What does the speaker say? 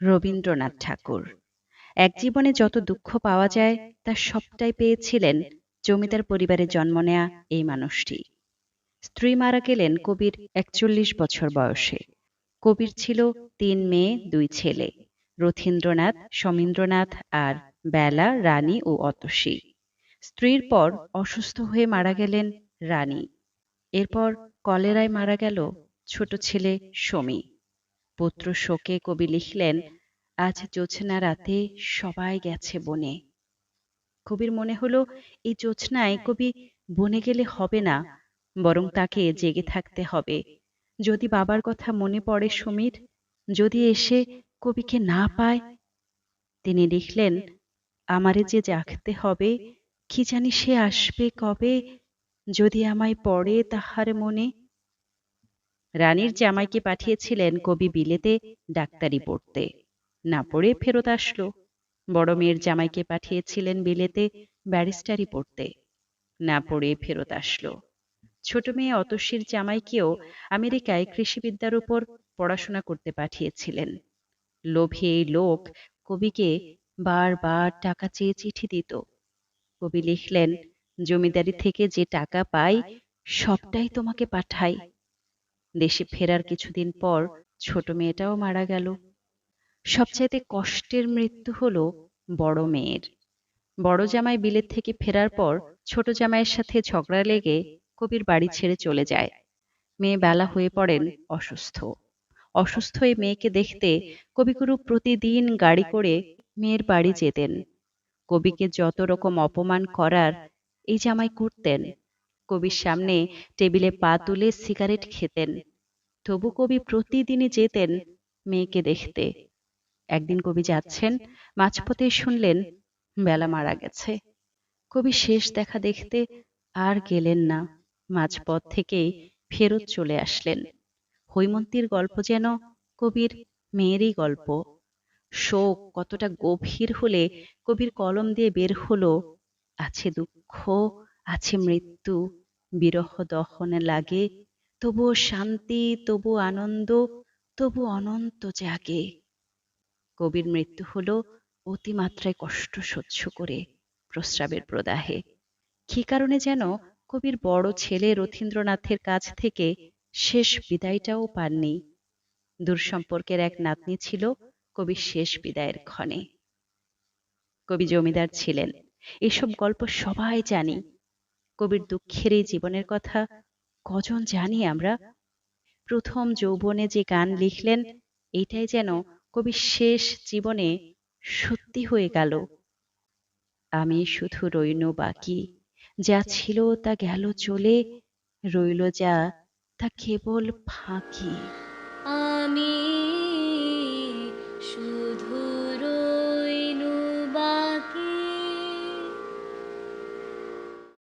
রবীন্দ্রনাথ ঠাকুর। এক জীবনে যত দুঃখ পাওয়া যায় তার সবটাই পেয়েছিলেন জমিদার পরিবারে জন্ম নেয়া এই মানুষটি। স্ত্রী মারা গেলেন কবির একচল্লিশ বছর বয়সে। কবির ছিল তিন মেয়ে, দুই ছেলে, রথীন্দ্রনাথ, সমীন্দ্রনাথ আর বেলা, রানী ও অতসী। স্ত্রীর পর অসুস্থ হয়ে মারা গেলেন রানী। এরপর কলেরায় মারা গেল ছোট ছেলে সমী। পুত্র শোকে কবি লিখলেন, আজ জোছনা রাতে সবাই গেছে বনে। কবির মনে হলো, এই জোছনায় কবি বনে গেলে হবে না, বরং তাকে জেগে থাকতে হবে। যদি বাবার কথা মনে পড়ে সমীর, যদি এসে কবিকে না পায়, তিনি লিখলেন, আমারে যে জাগতে হবে, কি জানি সে আসবে কবে, যদি আমায় পড়ে তাহার মনে রানীর জামাইকে পাঠিয়েছিলেন কবি বিলেতে ডাক্তারি পড়তে। না পড়ে ফেরত আসলো। বড় মেয়ের জামাইকে পাঠিয়েছিলেন বিলেতে ব্যারিস্টারি পড়তে। না পড়ে ফেরত আসলো। ছোট মেয়ে অতসীর জামাইকেও আমেরিকায় কৃষিবিদ্যার উপর পড়াশোনা করতে পাঠিয়েছিলেন। লোভে এই লোক কবিকে বারবার টাকা চেয়ে চিঠি দিত। কবি লিখলেন, জমিদারি থেকে যে টাকা পাই, সবটাই তোমাকে পাঠাই। দেশে ফেরার কিছুদিন পর ছোট মেয়েটাও মারা গেল। সবচাইতে কষ্টের মৃত্যু হলো বড় মেয়ের। বড় জামাই বিলেত থেকে ফেরার পর ছোট জামাইয়ের সাথে ঝগড়া লেগে কবির বাড়ি ছেড়ে চলে যায়। মেয়ে বেলা হয়ে পড়েন অসুস্থ। অসুস্থ। এই মেয়েকে দেখতে কবিগুরু প্রতিদিন গাড়ি করে মেয়ের বাড়ি যেতেন। কবিকে যত রকম অপমান করার এই জামাই করতেন। কবির সামনে টেবিলে পা তুলে সিগারেট খেতেন। তবু কবি প্রতিদিনই যেতেন মেয়েকে দেখতে। একদিন কবি যাচ্ছেন মাঝপথে শুনলেন বেলা মারা গেছে। কবি শেষ দেখা দেখতে আর গেলেন না। মাঝপথ থেকেই ফেরত চলে আসলেন। হৈমন্তীর গল্প যেন কবির মেয়েরই গল্প। শোক কতটা গভীর হলে কবির কলম দিয়ে বের হলো আছে দুঃখ আছে মৃত্যু বিরহ দহনে লাগে তবুও শান্তি, তবু আনন্দ, তবু অনন্ত জাগে কবির মৃত্যু হলো অতিমাত্রায় কষ্ট সহ্য করে প্রস্রাবের প্রদাহে। কি কারণে যেন কবির বড় ছেলে রথীন্দ্রনাথের কাছ থেকে শেষ বিদায়টাও পাননি। দূর সম্পর্কের এক নাতনি ছিল কবির শেষ বিদায়ের ক্ষণে। কবি জমিদার ছিলেন। এসব গল্প সবাই জানি। কবির দুঃখের এই জীবনের কথা কজন জানি আমরা? প্রথম যৌবনে যে গান লিখলেন এইটাই যেন কবির শেষ জীবনে সত্যি হয়ে গেল। আমি শুধু রইন বাকি, যা ছিল তা গেল চলে, রইল যা তা কেবল ফাঁকি। আমি